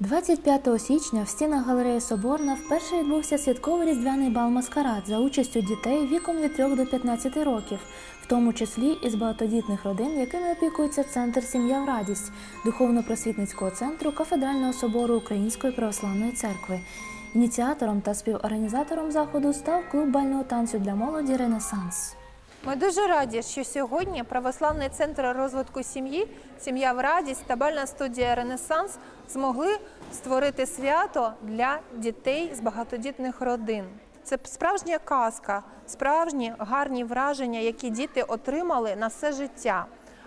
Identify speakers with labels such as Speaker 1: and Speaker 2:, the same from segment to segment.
Speaker 1: 25 січня в стінах галереї Соборна вперше відбувся святковий різдвяний бал маскарад за участю дітей віком від 3 до 15 років, в тому числі із багатодітних родин, якими опікується центр Сім'я в радість духовно-просвітницького центру кафедрального собору Української православної церкви. Ініціатором та співорганізатором заходу став клуб бального танцю для молоді Ренесанс.
Speaker 2: Ми дуже раді, що сьогодні православний центр розвитку сім'ї, сім'я в радість та бальна студія Ренесанс змогли створити свято для дітей з багатодітних родин. Це справжня казка, справжні гарні враження, які діти отримали на все життя.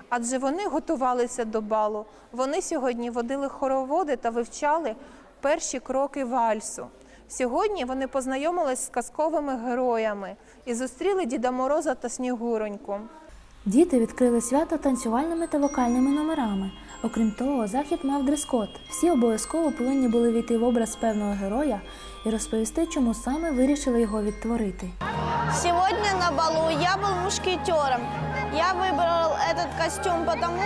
Speaker 2: Адже вони готувалися до балу. Вони сьогодні водили хороводи та вивчали перші кроки вальсу. Сьогодні вони познайомились з казковими героями і зустріли Діда Мороза та Снігуроньку.
Speaker 1: Діти відкрили свято танцювальними та вокальними номерами. Окрім того, захід мав дрес-код. Всі обов'язково повинні були війти в образ певного героя і розповісти, чому саме вирішили його відтворити.
Speaker 3: Сегодня на балу я был мушкетером. Я выбрал этот костюм, потому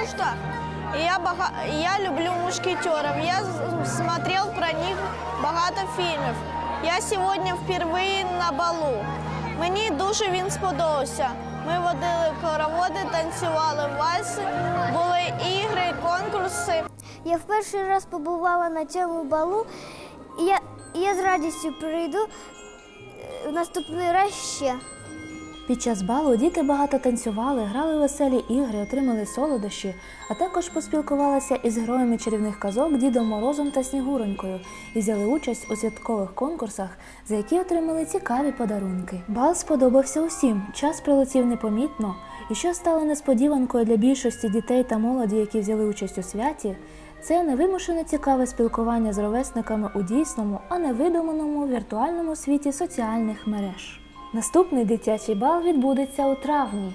Speaker 3: я, бага- я люблю мушкетеров. Я смотрел про них багато фільмів. Я сьогодні впервые на балу. Мені дуже він сподобався. Ми водили хороводи, танцювали вальси, були ігри, конкурси.
Speaker 4: Я в перший раз побувала на цьому балу, і я, я з радістю прийду е, в наступний раз ще.
Speaker 1: Під час балу діти багато танцювали, грали веселі ігри, отримали солодощі, а також поспілкувалися із героями чарівних казок Дідом Морозом та Снігуронькою і взяли участь у святкових конкурсах, за які отримали цікаві подарунки. Бал сподобався усім. Час пролетів непомітно, і що стало несподіванкою для більшості дітей та молоді, які взяли участь у святі. Це невимушене цікаве спілкування з ровесниками у дійсному, а не видуманому віртуальному світі соціальних мереж. Наступний дитячий бал відбудеться у травні.